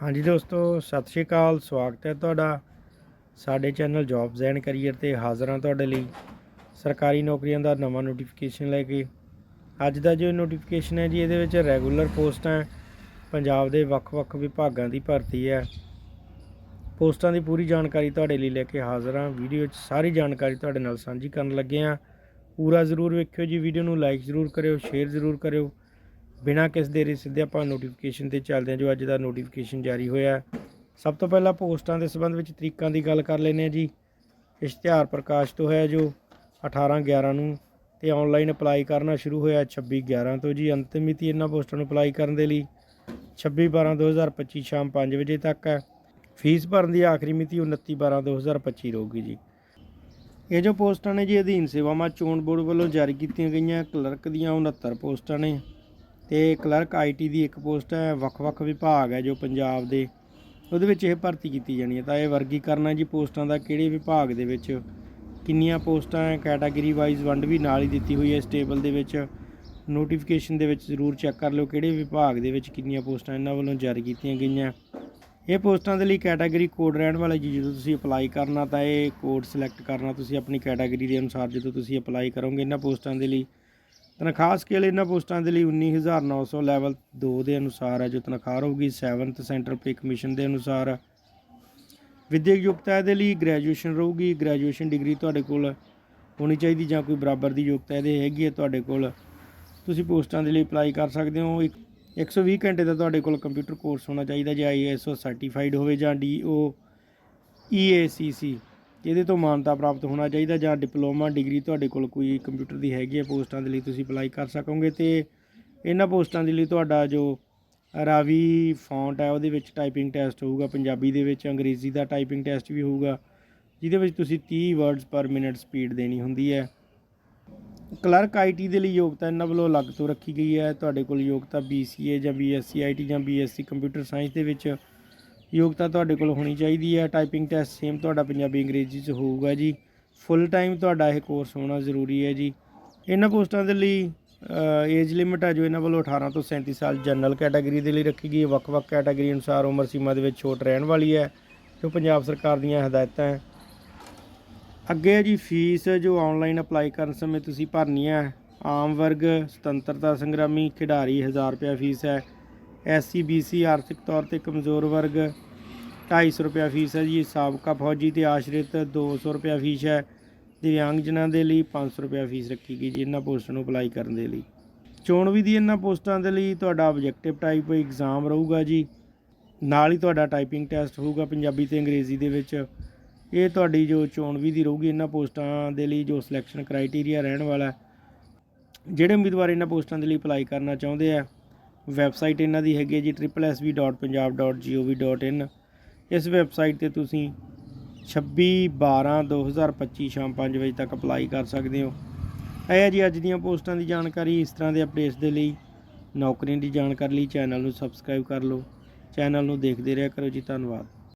ਹਾਂਜੀ ਦੋਸਤੋ, ਸਤਿ ਸ਼੍ਰੀ ਅਕਾਲ, ਸਵਾਗਤ ਹੈ ਤੁਹਾਡਾ ਸਾਡੇ ਚੈਨਲ ਜੌਬਸ ਐਂਡ ਕੈਰੀਅਰ ਤੇ ਹਾਜ਼ਰ ਹਾਂ ਤੁਹਾਡੇ ਲਈ ਸਰਕਾਰੀ ਨੌਕਰੀਆਂ ਦਾ ਨਵਾਂ ਨੋਟੀਫਿਕੇਸ਼ਨ ਲੈ ਕੇ। ਅੱਜ ਦਾ ਜੋ ਨੋਟੀਫਿਕੇਸ਼ਨ ਹੈ ਜੀ, ਇਹਦੇ ਵਿੱਚ ਰੈਗੂਲਰ ਪੋਸਟਾਂ ਪੰਜਾਬ ਦੇ ਵੱਖ-ਵੱਖ ਵਿਭਾਗਾਂ ਦੀ ਭਰਤੀ ਹੈ। ਪੋਸਟਾਂ ਦੀ ਪੂਰੀ ਜਾਣਕਾਰੀ ਤੁਹਾਡੇ ਲਈ ਲੈ ਕੇ ਹਾਜ਼ਰ ਹਾਂ। ਵੀਡੀਓ 'ਚ ਸਾਰੀ ਜਾਣਕਾਰੀ ਤੁਹਾਡੇ ਨਾਲ ਸਾਂਝੀ ਕਰਨ ਲੱਗੇ ਹਾਂ। ਪੂਰਾ ਜ਼ਰੂਰ ਵੇਖਿਓ ਜੀ, ਵੀਡੀਓ ਨੂੰ ਲਾਈਕ ਜ਼ਰੂਰ ਕਰਿਓ ਸ਼ੇਅਰ ਜ਼ਰੂਰ ਕਰਿਓ। ਬਿਨਾਂ ਕਿਸ ਦੇਰੀ ਸਿੱਧੇ ਆਪਾਂ ਨੋਟੀਫਿਕੇਸ਼ਨ ਤੇ ਚੱਲਦੇ ਹਾਂ, ਜੋ ਅੱਜ ਦਾ ਨੋਟੀਫਿਕੇਸ਼ਨ ਜਾਰੀ ਹੋਇਆ ਸਭ ਤੋਂ ਪਹਿਲਾਂ ਪੋਸਟਾਂ ਦੇ ਸੰਬੰਧ ਵਿੱਚ ਤਰੀਕਾਂ ਦੀ ਗੱਲ ਕਰ ਲੈਂਦੇ ਹਾਂ ਜੀ। ਇਸ਼ਤਿਹਾਰ ਪ੍ਰਕਾਸ਼ਿਤ ਹੋਇਆ ਜੋ 18 11 ਨੂੰ ਤੇ ਆਨਲਾਈਨ ਅਪਲਾਈ ਕਰਨਾ ਸ਼ੁਰੂ ਹੋਇਆ 26 11 ਤੋਂ ਜੀ। ਅੰਤਿਮ ਮਿਤੀ ਇਹਨਾਂ ਪੋਸਟਾਂ ਨੂੰ ਅਪਲਾਈ ਕਰਨ ਦੇ ਲਈ 26 12 2025 ਸ਼ਾਮ 5 ਵਜੇ ਤੱਕ ਹੈ। ਫੀਸ ਭਰਨ ਦੀ ਆਖਰੀ ਮਿਤੀ 29 12 2025 ਰਹੂਗੀ ਜੀ। ਇਹ ਜੋ ਪੋਸਟਾਂ ਨੇ ਜੀ, ਅਧੀਨ ਸੇਵਾਵਾਂ ਚੋਣ ਬੋਰਡ ਵੱਲੋਂ ਜਾਰੀ ਕੀਤੀਆਂ ਗਈਆਂ, ਕਲਰਕ ਦੀਆਂ 69 ਪੋਸਟਾਂ ਨੇ। ਤੇ ਕਲਰਕ ਆਈਟੀ ਦੀ ਇੱਕ ਪੋਸਟ ਹੈ, ਵੱਖ-ਵੱਖ ਵਿਭਾਗ ਹੈ ਜੋ ਪੰਜਾਬ ਦੇ, ਉਹਦੇ ਵਿੱਚ ਇਹ ਭਰਤੀ ਕੀਤੀ ਜਾਣੀ ਹੈ। ਤਾਂ ਇਹ ਵਰਗੀਕਰਨ ਹੈ ਜੀ ਪੋਸਟਾਂ ਦਾ, ਕਿਹੜੇ ਵਿਭਾਗ ਦੇ ਵਿੱਚ? ਕਿੰਨੀਆਂ ਪੋਸਟਾਂ ਹੈ? ਕੈਟਾਗਰੀ ਵਾਈਜ਼ ਵੰਡ ਵੀ ਨਾਲ ਹੀ ਦਿੱਤੀ ਹੋਈ ਹੈ ਇਸ ਟੇਬਲ ਦੇ ਵਿੱਚ। ਨੋਟੀਫਿਕੇਸ਼ਨ ਦੇ ਵਿੱਚ ਜ਼ਰੂਰ ਚੈੱਕ ਕਰ ਲਿਓ ਕਿਹੜੇ ਵਿਭਾਗ ਦੇ ਵਿੱਚ ਕਿੰਨੀਆਂ ਪੋਸਟਾਂ ਇਹਨਾਂ ਵੱਲੋਂ ਜਾਰੀ ਕੀਤੀਆਂ ਗਈਆਂ। ਇਹ ਪੋਸਟਾਂ ਦੇ ਲਈ ਕੈਟਾਗਰੀ ਕੋਡ ਰਹਿਣ ਵਾਲਾ ਜੀ, ਜਦੋਂ ਤੁਸੀਂ ਅਪਲਾਈ ਕਰਨਾ ਤਾਂ ਇਹ ਕੋਡ ਸਿਲੈਕਟ ਕਰਨਾ, ਤੁਸੀਂ ਆਪਣੀ ਕੈਟਾਗਰੀ ਦੇ ਅਨੁਸਾਰ ਜਦੋਂ ਤੁਸੀਂ ਅਪਲਾਈ ਕਰੋਗੇ ਇਹਨਾਂ ਪੋਸਟਾਂ ਦੇ ਲਈ। ਤਨਖਾਹ ਸਕੇਲ ਇਹਨਾਂ ਪੋਸਟਾਂ ਦੇ ਲਈ 19900 ਲੈਵਲ 2 ਦੇ ਅਨੁਸਾਰ ਹੈ, ਜੋ ਤਨਖਾਹ ਰਹੂਗੀ 7th ਸੈਂਟਰਲ ਪੇ ਕਮਿਸ਼ਨ ਦੇ ਅਨੁਸਾਰ। ਵਿਦਿਅਕ ਯੋਗਤਾ ਇਹਦੇ ਲਈ ਗ੍ਰੈਜੂਏਸ਼ਨ ਰਹੂਗੀ ਗ੍ਰੈਜੂਏਸ਼ਨ ਡਿਗਰੀ ਤੁਹਾਡੇ ਕੋਲ ਹੋਣੀ ਚਾਹੀਦੀ ਜਾਂ ਕੋਈ ਬਰਾਬਰ ਦੀ ਯੋਗਤਾ ਇਹਦੇ ਹੈਗੀ ਹੈ ਤੁਹਾਡੇ ਕੋਲ। ਤੁਸੀਂ ਪੋਸਟਾਂ ਦੇ ਲਈ ਅਪਲਾਈ ਕਰ ਸਕਦੇ ਹੋ। ਇੱਕ 120 ਘੰਟੇ ਦਾ ਤੁਹਾਡੇ ਕੋਲ ਕੰਪਿਊਟਰ ਕੋਰਸ ਹੋਣਾ ਚਾਹੀਦਾ, ਜਾਂ ਆਈਐਸਓ ਸਰਟੀਫਾਈਡ ਹੋਵੇ ਜਾਂ ਡੀਓ ਈਏਸੀਸੀ ਇਹਦੇ ਤੋਂ ਮਾਨਤਾ ਪ੍ਰਾਪਤ ਹੋਣਾ ਚਾਹੀਦਾ ਜਾਂ ਡਿਪਲੋਮਾ, ਡਿਗਰੀ ਤੁਹਾਡੇ ਕੋਲ ਕੋਈ ਕੰਪਿਊਟਰ ਦੀ ਹੈਗੀ ਹੈ, ਪੋਸਟਾਂ ਦੇ ਲਈ ਤੁਸੀਂ ਅਪਲਾਈ ਕਰ ਸਕੋਗੇ ਤੇ ਇਹਨਾਂ ਪੋਸਟਾਂ ਦੇ ਲਈ ਤੁਹਾਡਾ ਜੋ ਰਾਵੀ ਫੌਂਟ ਹੈ, ਉਹਦੇ ਵਿੱਚ ਟਾਈਪਿੰਗ ਟੈਸਟ ਹੋਊਗਾ, ਪੰਜਾਬੀ ਦੇ ਵਿੱਚ, ਅੰਗਰੇਜ਼ੀ ਦਾ ਟਾਈਪਿੰਗ ਟੈਸਟ ਵੀ ਹੋਊਗਾ, ਜਿਹਦੇ ਵਿੱਚ ਤੁਸੀਂ 30 ਵਰਡਸ ਪਰ ਮਿੰਟ ਸਪੀਡ ਦੇਣੀ ਹੁੰਦੀ ਹੈ। ਕਲਰਕ ਆਈਟੀ ਦੇ ਲਈ ਯੋਗਤਾ ਇਹਨਾਂ ਵੱਲੋਂ ਅਲੱਗ ਤੋਂ ਰੱਖੀ ਗਈ ਹੈ, ਤੁਹਾਡੇ ਕੋਲ ਯੋਗਤਾ BCA ਜਾਂ BSc ਆਈਟੀ ਜਾਂ BSc ਕੰਪਿਊਟਰ ਸਾਇੰਸ ਦੇ ਵਿੱਚ ਯੋਗਤਾ ਤੁਹਾਡੇ ਕੋਲ ਹੋਣੀ ਚਾਹੀਦੀ ਹੈ। ਟਾਈਪਿੰਗ ਟੈਸਟ ਸੇਮ ਤੁਹਾਡਾ ਪੰਜਾਬੀ ਅੰਗਰੇਜ਼ੀ 'ਚ ਹੋਊਗਾ ਜੀ। ਫੁੱਲ ਟਾਈਮ ਤੁਹਾਡਾ ਇਹ ਕੋਰਸ ਹੋਣਾ ਜ਼ਰੂਰੀ ਹੈ ਜੀ। ਇਹਨਾਂ ਪੋਸਟਾਂ ਦੇ ਲਈ ਏਜ ਲਿਮਿਟ ਹੈ ਜੋ ਇਹਨਾਂ ਵੱਲੋਂ 18 ਤੋਂ 37 ਸਾਲ ਜਨਰਲ ਕੈਟਾਗਰੀ ਦੇ ਲਈ ਰੱਖੀ ਗਈ ਹੈ। ਵੱਖ-ਵੱਖ ਕੈਟਾਗਰੀ ਅਨੁਸਾਰ ਉਮਰ ਸੀਮਾ ਦੇ ਵਿੱਚ ਛੋਟ ਰਹਿਣ ਵਾਲੀ ਹੈ, ਜੋ ਪੰਜਾਬ ਸਰਕਾਰ ਦੀਆਂ ਹਦਾਇਤਾਂ ਹੈ। ਅੱਗੇ ਹੈ ਜੀ ਫੀਸ ਜੋ ਆਨਲਾਈਨ ਅਪਲਾਈ ਕਰਨ ਸਮੇਂ ਤੁਸੀਂ ਭਰਨੀ ਹੈ। ਆਮ ਵਰਗ, ਸੁਤੰਤਰਤਾ ਸੰਗਰਾਮੀ, ਖਿਡਾਰੀ 1000 ਰੁਪਏ ਫੀਸ ਹੈ। ਐਸਸੀ, ਬੀਸੀ ਆਰਥਿਕ ਤੌਰ ਤੇ ਕਮਜ਼ੋਰ ਵਰਗ। 250 ਰੁਪਏ ਫੀਸ ਹੈ ਜੀ ਸਾਬਕਾ ਫੌਜੀ ਤੇ ਆਸ਼ਰਿਤ 200 ਰੁਪਏ ਫੀਸ ਹੈ। ਦਿਵਿਆਂਗਜਨਾਂ ਦੇ ਲਈ 500 ਰੁਪਏ ਫੀਸ ਰੱਖੀ ਗਈ ਜੀ, ਇਹਨਾਂ ਪੋਸਟਾਂ ਨੂੰ ਅਪਲਾਈ ਕਰਨ ਦੇ ਲਈ। ਚੋਣ ਦੀ ਇਹਨਾਂ ਪੋਸਟਾਂ ਦੇ ਲਈ ਤੁਹਾਡਾ ਆਬਜੈਕਟਿਵ ਟਾਈਪ ਐਗਜ਼ਾਮ ਰਹੂਗਾ ਜੀ। ਨਾਲ ਹੀ ਤੁਹਾਡਾ ਟਾਈਪਿੰਗ ਟੈਸਟ ਹੋਊਗਾ ਪੰਜਾਬੀ ਤੇ ਅੰਗਰੇਜ਼ੀ ਦੇ ਵਿੱਚ। ਇਹ ਤੁਹਾਡੀ ਜੋ ਚੋਣ ਦੀ ਰਹੂਗੀ ਇਹਨਾਂ ਪੋਸਟਾਂ ਦੇ ਲਈ ਜੋ ਸਿਲੈਕਸ਼ਨ ਕ੍ਰਾਈਟੇਰੀਆ ਰਹਿਣ ਵਾਲਾ ਜਿਹੜੇ ਉਮੀਦਵਾਰ ਇਹਨਾਂ ਪੋਸਟਾਂ ਦੇ ਲਈ ਅਪਲਾਈ ਕਰਨਾ ਚਾਹੁੰਦੇ ਆ ਵੈਬਸਾਈਟ ਇਹਨਾਂ ਦੀ ਹੈਗੀ ਹੈ ਜੀ www.punjab.gov.in ਇਸ ਵੈਬਸਾਈਟ ਤੇ ਤੁਸੀਂ 26 12 2025 ਸ਼ਾਮ 5 ਵਜੇ ਤੱਕ ਅਪਲਾਈ ਕਰ ਸਕਦੇ ਹੋ। ਇਹ ਹੈ ਜੀ ਅੱਜ ਦੀਆਂ ਪੋਸਟਾਂ ਦੀ ਜਾਣਕਾਰੀ। ਇਸ ਤਰ੍ਹਾਂ ਦੇ ਅਪਡੇਟਸ ਦੇ ਲਈ ਨੌਕਰੀਆਂ ਦੀ ਜਾਣਕਾਰੀ ਲਈ ਚੈਨਲ ਨੂੰ ਸਬਸਕ੍ਰਾਈਬ ਕਰ ਲਓ। ਚੈਨਲ ਨੂੰ ਦੇਖਦੇ ਰਿਹਾ ਕਰੋ ਜੀ। ਧੰਨਵਾਦ।